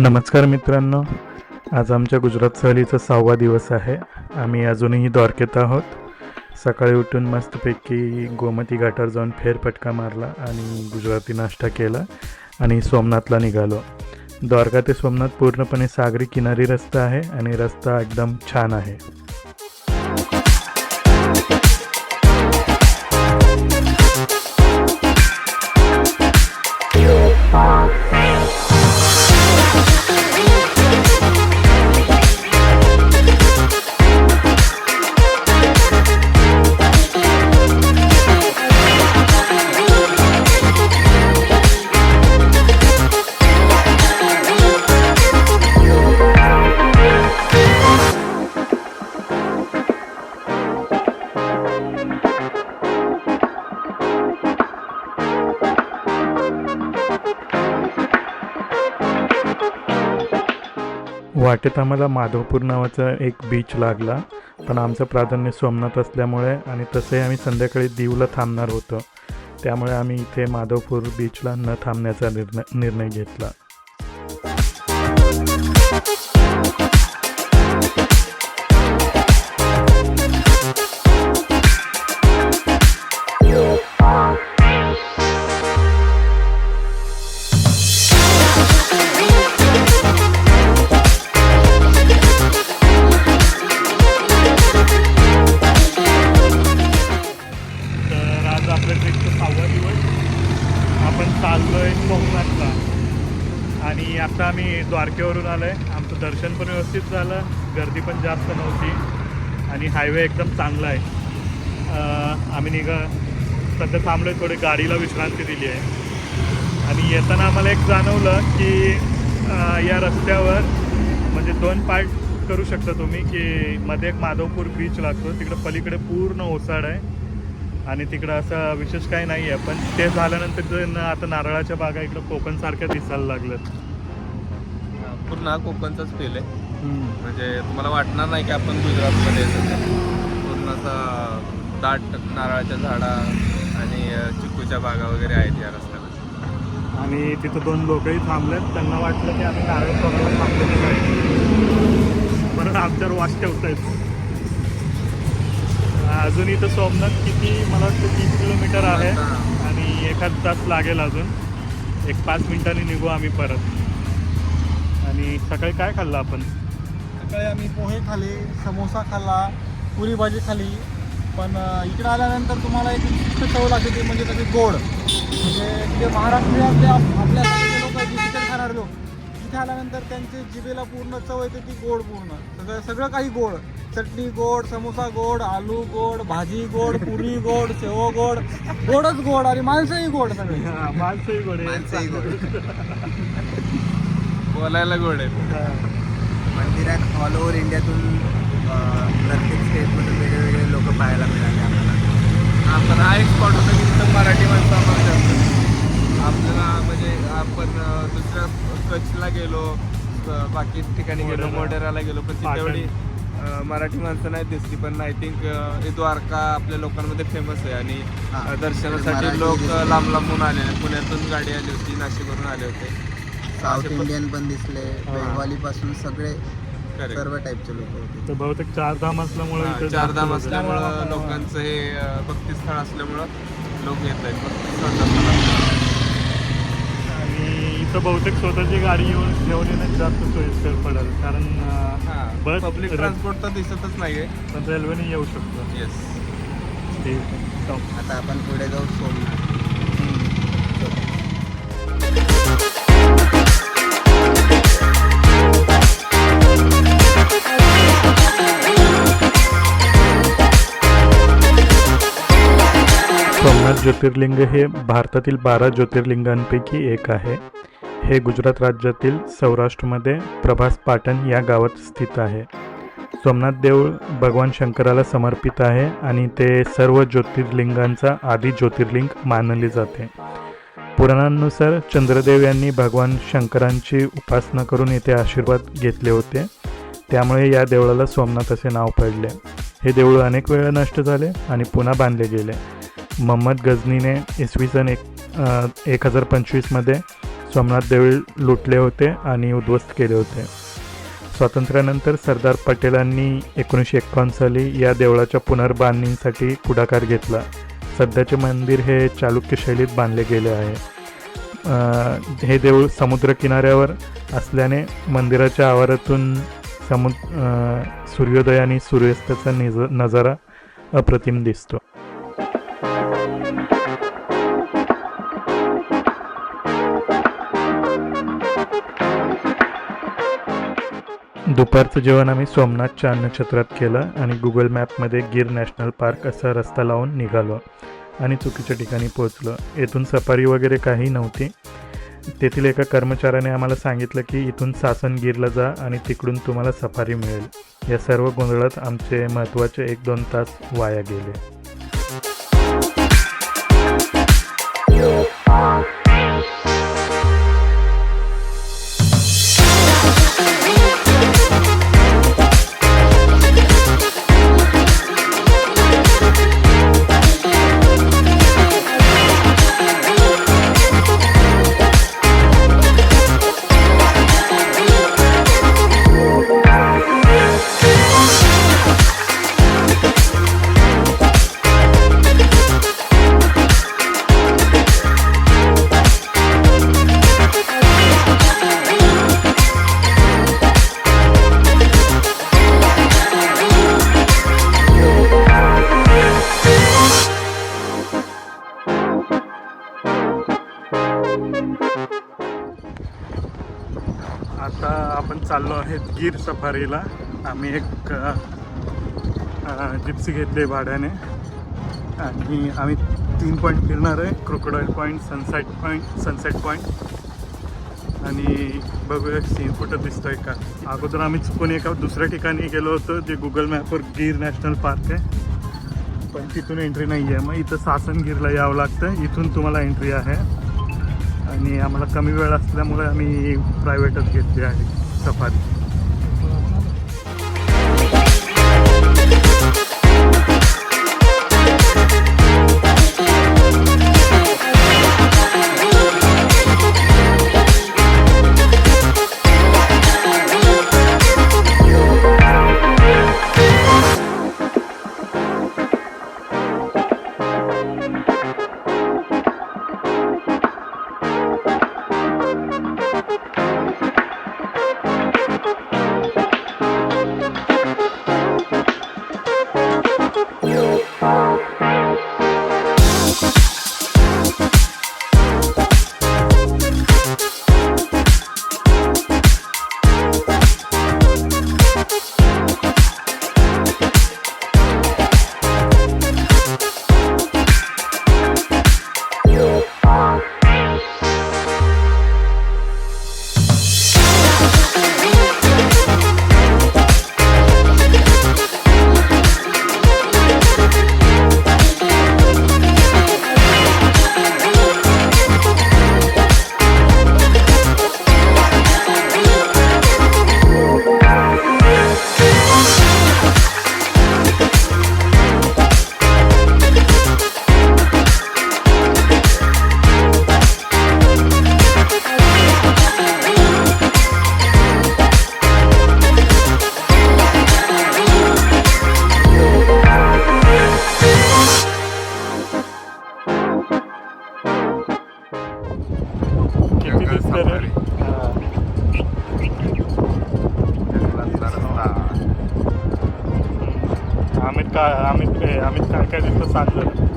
नमस्कार मित्रांनो आज आमच्या गुजरात सहलीचा सहावा दिवस आहे. आम्ही अजूनही द्वारकेत आहोत. सकाळी उठून मस्तपैकी गोमती घाटावर जाऊन फेरफटका मारला आणि गुजराती नाश्ता केला आणि सोमनाथला निघालो. द्वारका ते सोमनाथ पूर्णपणे सागरी किनारी रस्ता आहे आणि रस्ता एकदम छान आहे. वाटेत आम्हाला माधवपूर नावाचा एक बीच लागला. पण आमचं प्राधान्य सोमनाथ असल्यामुळे आणि तसंही आम्ही संध्याकाळी दीवला थांबणार होतो. त्यामुळे आम्ही इथे माधवपूर बीचला न थांबण्याचा निर्णय निर्णय घेतला. आपण चाललोय कोकणातला. आणि आता आम्ही द्वारकेवरून आलो आहे आमचं दर्शन पण व्यवस्थित झालं. गर्दी पण जास्त नव्हती. आणि हायवे एकदम चांगला आहे. आम्ही निघा सध्या थांबलोय थोडी. गाडीला विश्रांती दिली आहे. आणि येताना आम्हाला एक जाणवलं की या रस्त्यावर म्हणजे दोन पार्ट करू शकता तुम्ही की मध्ये एक माधवपूर बीच लागतो. तिकडं पलीकडे पूर्ण ओसाड आहे. आणि तिकडं असं विशेष काही नाही आहे पण ते झाल्यानंतर आता नारळाच्या बागा इकडं कोकणसारख्या दिसायला लागल्यात. पूर्ण कोकणचाच फील आहे. म्हणजे तुम्हाला वाटणार नाही की आपण गुजरातमध्ये. पूर्ण असं दाट नारळाच्या झाडा आणि चिकूच्या बागा वगैरे आहेत या रस्त्याला आणि तिथं दोन लोकही थांबलेत. त्यांना वाटलं की आम्ही नारळ बघायला थांबलेलं नाही. म्हणून आमच्यावर वाच ठेवतायत. अजून इथं सोमनाथ किती मला वाटतं तीस किलोमीटर आहे. आणि एखाद तास लागेल अजून. एक पाच मिनिटांनी निघू आम्ही परत. आणि सकाळी काय खाल्लं आपण? सकाळी आम्ही पोहे खाल्ले समोसा खाल्ला पुरी भाजी खाल्ली पण इकडे आल्यानंतर तुम्हाला एक विशिष्ट चव लागते ती म्हणजे त्याची गोड. म्हणजे जे महाराष्ट्रीयातले आप- आपल्या लोक खाणारे लोक इथे आल्यानंतर त्यांचे जिभेला पूर्ण चव येते ती गोड पूर्ण. सगळं सगळं काही गोड. चटणी गोड समोसा गोड आलू गोड भाजी गोड पुरी गोड शेव गोड. गोडच गोड आणि माणसंही गोड सगळे. माणसंही गोडे माणसंही गोड. बोलायला गोड आहे. मंदिरात ऑल ओव्हर इंडियातून प्रत्येक स्टेटमधून वेगवेगळे लोक पाहायला मिळाले आम्हाला आपण हा एक स्पॉट होता की तिथं मराठी माणसं दिसली. आपल्याला म्हणजे आपण दुसऱ्या कच्छला गेलो बाकी ठिकाणी गेलो. मोढेराला गेलो पण पाटण. तिथे एवढी अ, मराठी माणसं नाही दिसली पण आय थिंक द्वारका आपल्या लोकांमध्ये फेमस आहे आणि हा. दर्शनासाठी लोक. लांब लांबून आले पुण्यातून गाडी आली होती नाशिकवरून आले होते साऊथ इंडियन पण दिसले हा. बेंगॉली पासून सगळे. सर्व टाईपचे लोक होते तर बहुतेक चारधाम असल्यामुळे हा, चारधाम असल्यामुळं लोकांचं हे भक्तिस्थळ असल्यामुळं लोक येत आहेत इथं बहुतेक स्वतःची गाडी येऊन घेऊन येणं जास्त सोयीस्कर पडेल. कारण हा बस पब्लिक ट्रान्सपोर्ट तर दिसतच नाहीये. पण रेल्वेने येऊ शकतो. येस ठीक आहे. आता आपण पुढे जाऊ सोमनाथ. सोमनाथ ज्योतिर्लिंग हे भारतातील बारा ज्योतिर्लिंगांपैकी एक आहे. हे गुजरात राज्यातील सौराष्ट्रमध्ये प्रभास पाटण या गावात स्थित आहे. सोमनाथ देऊळ भगवान शंकराला समर्पित आहे आणि ते सर्व ज्योतिर्लिंगांचा आदी ज्योतिर्लिंग मानले जाते. पुराणांनुसार चंद्रदेव यांनी भगवान शंकरांची उपासना करून येथे आशीर्वाद घेतले होते. त्यामुळे या देवळाला सोमनाथ असे नाव पडले. हे देऊळ अनेक वेळा नष्ट झाले आणि पुन्हा बांधले गेले. मोहम्मद गझनीने इसवी सन एक एक हजार पंचवीसमध्ये सोमनाथ देऊळ लुटले होते आणि उद्ध्वस्त केले होते. स्वातंत्र्यानंतर सरदार पटेलांनी एकोणीसशे एकावन्न साली या देवळाच्या पुनर्बांधणीसाठी पुढाकार घेतला. सध्याचे मंदिर हे चालुक्य शैलीत बांधले गेले आहे. हे देऊळ समुद्रकिनाऱ्यावर असल्याने मंदिराच्या आवारातून समु सूर्योदय आणि सूर्यास्ताचा निज नजारा अप्रतिम दिसतो. दुपारचं जेवण आम्ही सोमनाथच्या अन्नछत्रात केलं आणि गुगल मॅपमध्ये गिर नॅशनल पार्क असा रस्ता लावून निघालो आणि चुकीच्या ठिकाणी पोहोचलो. येथून सफारी वगैरे काही नव्हती. तेथील एका कर्मचाऱ्याने आम्हाला सांगितलं की इथून सासन गिरला जा आणि तिकडून तुम्हाला सफारी मिळेल. या सर्व गोंधळात आमचे महत्त्वाचे एक दोन तास वाया गेले. गिर सफारीला आम्ही एक जिप्सी घेतली भाड्याने. आणि आम्ही तीन पॉईंट फिरणार आहे. Crocodile point sunset point sunset point आणि बघूया सीन कुठं आहे का. अगोदर आम्ही चुकून एका दुसऱ्या ठिकाणी गेलो होतो जे गुगल मॅपवर गिर नॅशनल पार्क आहे. पण तिथून एंट्री नाही आहे मग इथं सासनगीरला यावं लागतं. इथून तुम्हाला एंट्री आहे. आणि आम्हाला कमी वेळ असल्यामुळे आम्ही प्रायव्हेटच घेतली आहे सफारी. किती जंगल दिसतं रे सफारी. जंगलातला रस्ता. अमित काय अमित अमित काय काय दिसतं सांग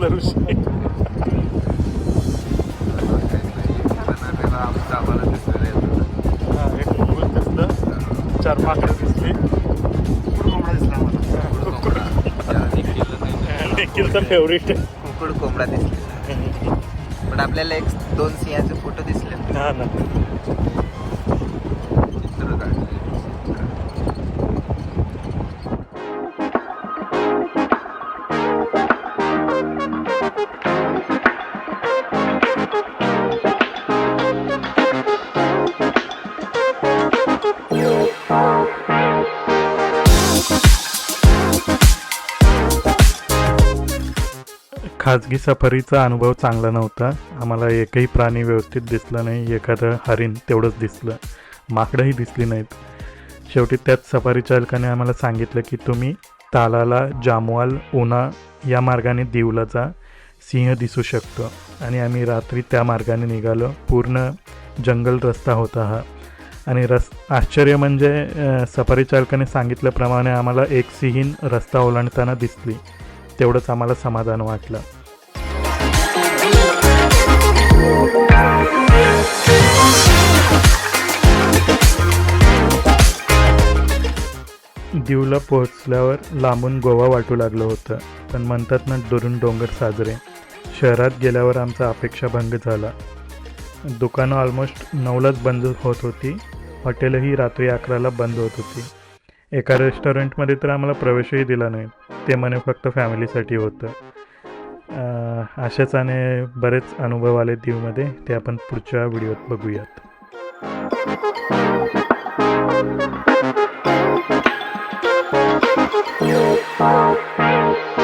मुंगूस दिसलं. चार माकडं दिसली. देखील फेवरेट कुकुड कोंबडा दिसला पण आपल्याला एक दोन सिंहाचे फोटो दिसले ना. खाजगी सफारीचा अनुभव चांगला नव्हता. आम्हाला एकही प्राणी व्यवस्थित दिसला नाही एखादं हरिण तेवढंच दिसलं. माकडंही दिसली नाहीत. शेवटी त्याच सफारी चालकाने आम्हाला सांगितलं की तुम्ही तालाला जामवाल उना या मार्गाने दीवला जा. सिंह दिसू शकतो. आणि आम्ही रात्री त्या मार्गाने निघालो. पूर्ण जंगल रस्ता होता हा. आणि रस आश्चर्य म्हणजे सफारी चालकाने सांगितल्याप्रमाणे आम्हाला एक सिहीन रस्ता ओलांडताना दिसली. तेवढंच आम्हाला समाधान वाटलं. दीवला पोहोचल्यावर लांबून गोवा वाटू लागलं होतं. पण म्हणतात ना दुरून डोंगर साजरे. शहरात गेल्यावर आमचा अपेक्षाभंग झाला. दुकानं ऑलमोस्ट नऊलाच बंद होत होती. हॉटेलही रात्री अकराला बंद होत होती. एका रेस्टॉरंटमध्ये तर आम्हाला प्रवेशही दिला नाही. ते म्हणे फक्त फॅमिलीसाठी होतं. अशाच असेच आणि बरेच अनुभव आले दीवमध्ये. ते आपण पुढच्या व्हिडिओत बघूयात. Wow, wow, wow.